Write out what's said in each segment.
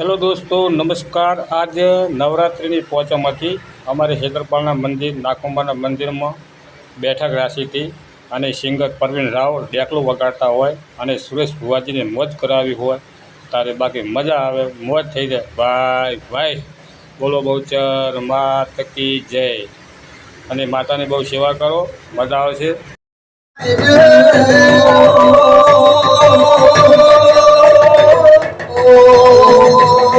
Hello દોસ્તો નમસ્કાર આજ નવરાત્રિની પહોંચમાંથી અમારે હેદરપાલના મંદિર નાકોંબાના મંદિરમાં બેઠક રાશિથી અને સિંગર પરવીન રાવ ડેકલું વગાડતા હોય અને સુરેશ ભુવાજીને મોજ કરાવી હોય તારે બાકી મજા આવે મોજ થઈ જાય ભાઈ ભાઈ બોલો બહુચર માત કી જય અને માતાની બહુ સેવા કરો મજા આવશે મજા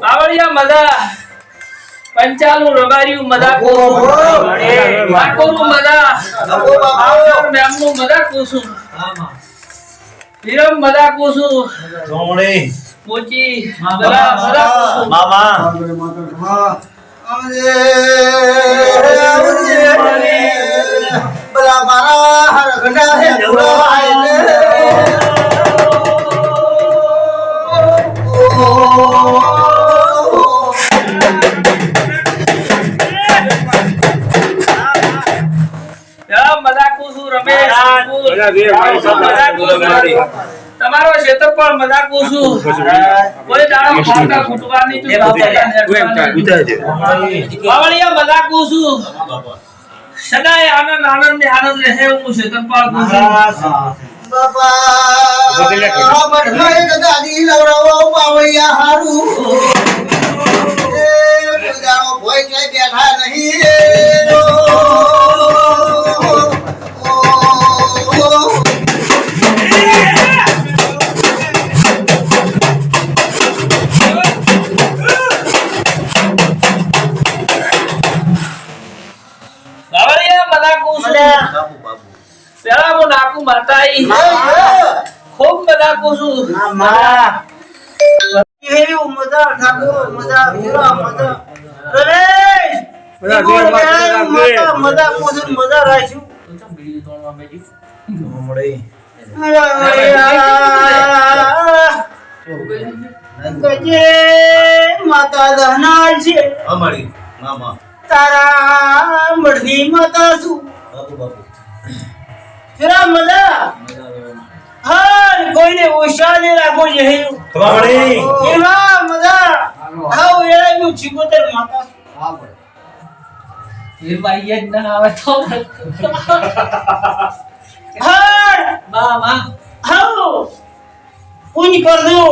બાવળિયા મજા પંચાલું રબાર્યું ઠાકોરનું મજા આવડર મેમનું મજા પૂછું વિરમ મજા પૂછું મોચી મજા મજા પૂછું ભલા મારા હર ઘડા હે યા તમારો ક્ષેત્રફળ મજાક પૂછું કોઈ દાડો ખાતા ખૂટવાની તો બાવળિયા મજા પૂછું સદાય આનંદ આનંદ ને આનંદ રહે હું ક્ષેત્રફળ પૂછું બાપા દાદી લવરાવો પાવૈયા હારું. એ ભોય બેઠા નહીં નાકુ ખૂબ મજા પૂછું મજા ઠાકોર મજા મજા. રમેશ મજા મજા પોસું મજા રાખ્યું માતા દહનાર છે. તારા મઢની માતા છું. જરા મજા હા કોઈને ઓછા ને રાખો છે એવા મજા. હાઉ એરા નું છીકોતેર માતા છું. એ ભાઈ જ ના આવે તો. હા મામા માં હાઉ પૂંજ કર દો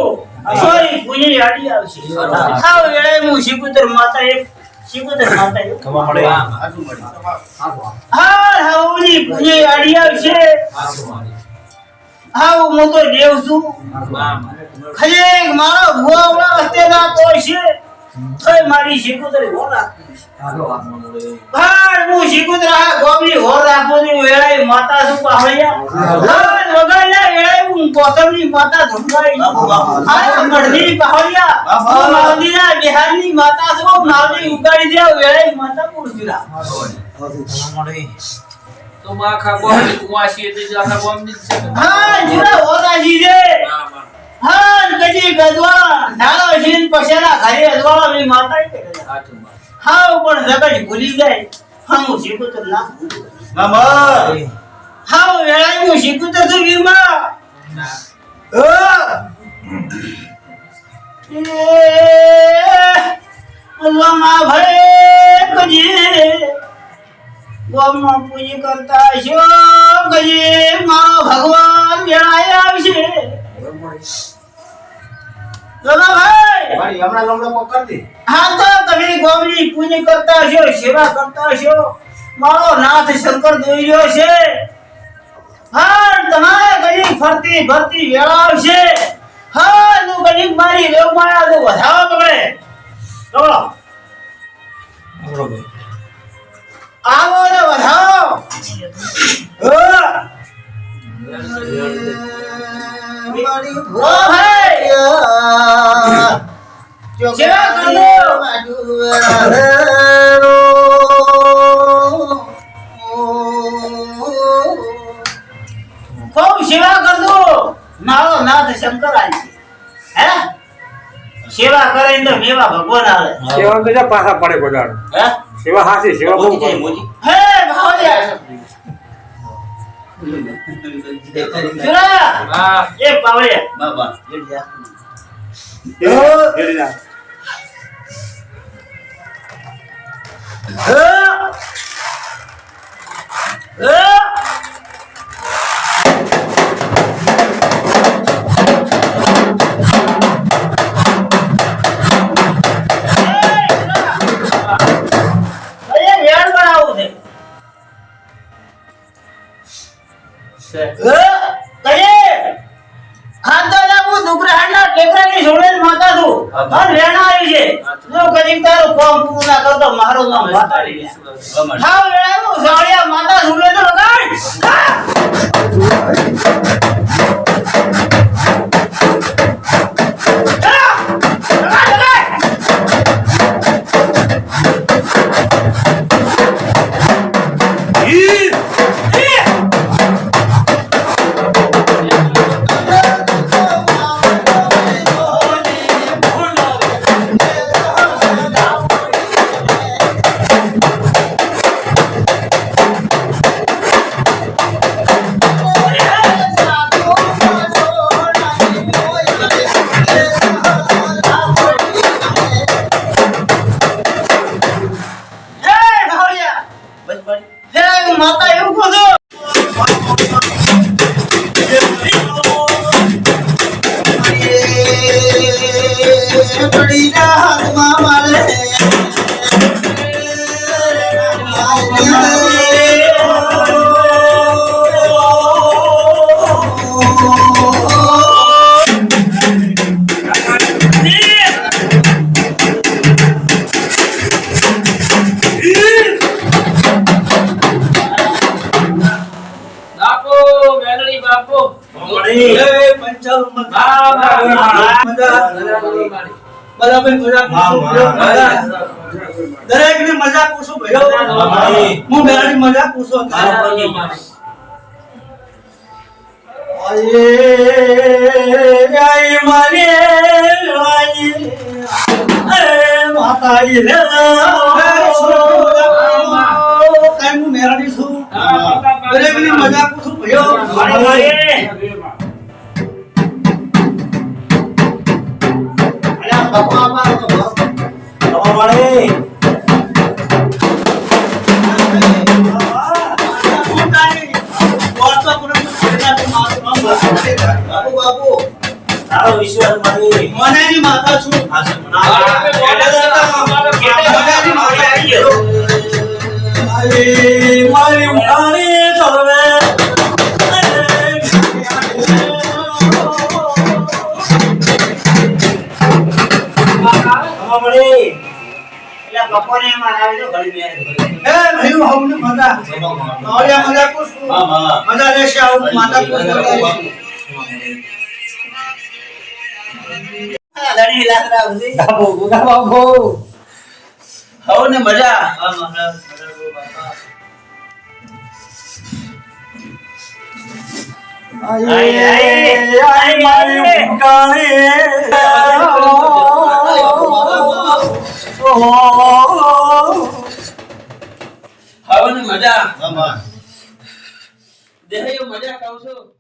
સોરી પૂંજ યાદી આવશે. હાઉ એરા નું છીકોતેર માતા એક હા. હાઉ ની પૂંજ યાદી આવશે. હાઉ હું તો દેવ છું. ખજેક મારો ભુવા વસ્તે ના તો છે. તોય મારી શીકુતરી હો રાખી ભાર હું શીકુતરા આ હો રાખો માતા શું પાહળિયા ભાર હું કોતમની માતા ધમકાઈ આ પાહળિયા હું માવદીના બિહારની માતા શું માવદી ઉગાડી દે વેળાઈ માતા પુરસુરા તો માં ખા બોલી કુવાસી તે જાના બોમની છે. હા જીરા બા. માં હા કજી ગદવા ધારો જીન પછેલા ઘરે અજવાળા ની માતા બા. હાવ પણ જગત ભૂલી જાય. હા હું શીખુતર ના. ભૂલું. હાવ વેળાઈ હું શીખુતર છું વીરમાં ના અલ્લાહમાં ભળે કજે ગોમમાં પૂજી કરતા છો કજે મારો ભગવાન વેળાએ આવશે રમાભાઈ હા તો તમે પૂજી કરતા સેવા કરતા મારો નાથ શંકર દોર્યો છે. હા તમારે ગણી ફરતી ભરતી વેળા આવશે. હા નું ગણી મારી વેવ માયા તો વધાવો પકડે. ચલો. મેવા ભગવાન આવે. સેવા તો જા પાછા પડે બધાને. હે? સેવા હાસી સેવા બહુ કરે. હે ભાવડિયા સુરા હા? એ પાવડિયા બાબા ઘેરી કરતો મારું નામ માતાજી હાવ વેળાયું જાળિયા માતા સુલે તો લગાડ. દરેકની મજા પૂછું ભાઈઓ હું મેરાની મજાક પૂછું આયે મારે આયે એ રે કાઈ હું મેરાની છું દરેકની મજાક વિશ્વાસ મનાની માતા છું બપોરે એમાં આવી ઘડી મેળ એ ભાઈ હમને મજા. આવડ્યા મજા પૂછું મજા લેશે આવું માતા પૂછું આ લાકડા ઉધી. હવ ને મજા. આય, આય મારી. હવ મજા. મજા કહું છું?